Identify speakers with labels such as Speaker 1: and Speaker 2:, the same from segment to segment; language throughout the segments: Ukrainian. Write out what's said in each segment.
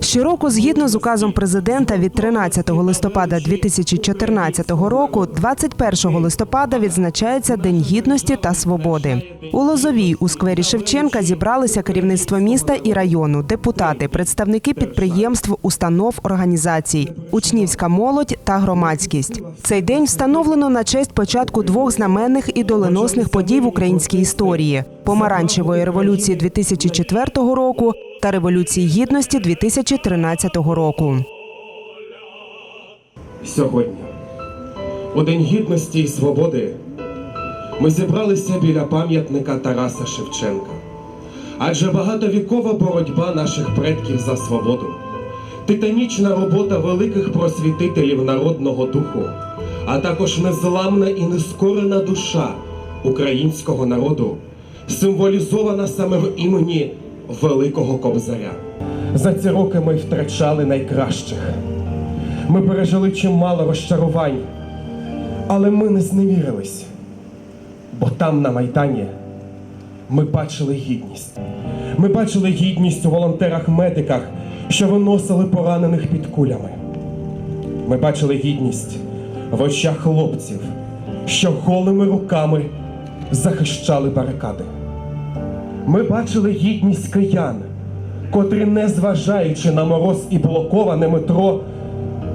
Speaker 1: Щороку, згідно з указом президента від 13 листопада 2014 року, 21 листопада відзначається День гідності та свободи. У Лозовій у сквері Шевченка зібралися керівництво міста і району, депутати, представники підприємств, установ, організацій, учнівська молодь та громадськість. Цей день встановлено на честь початку двох знаменних і доленосних подій в українській історії: помаранчевої революції 2004 року та революції гідності 2013 року.
Speaker 2: Сьогодні, у День гідності і свободи, ми зібралися біля пам'ятника Тараса Шевченка. Адже багатовікова боротьба наших предків за свободу, титанічна робота великих просвітителів народного духу, а також незламна і нескорена душа українського народу, символізована саме в імені Великого Кобзаря. За ці роки ми втрачали найкращих. Ми пережили чимало розчарувань, але ми не зневірились, бо там, на Майдані, ми бачили гідність. Ми бачили гідність у волонтерах-медиках, що виносили поранених під кулями. Ми бачили гідність в очах хлопців, що голими руками захищали барикади. Ми бачили гідність киян, котрі, незважаючи на мороз і блоковане метро,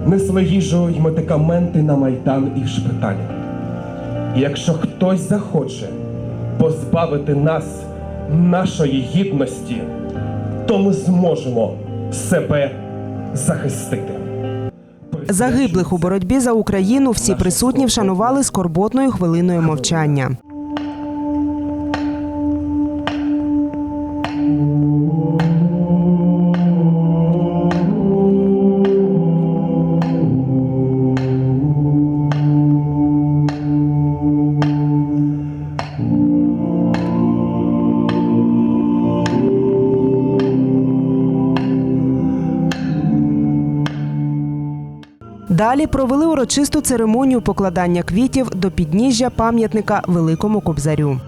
Speaker 2: несли їжу й медикаменти на майдан і в. І якщо хтось захоче позбавити нас нашої гідності, то ми зможемо себе захистити.
Speaker 1: Загиблих у боротьбі за Україну всі присутні вшанували скорботною хвилиною мовчання. Далі провели урочисту церемонію покладання квітів до підніжжя пам'ятника Великому Кобзарю.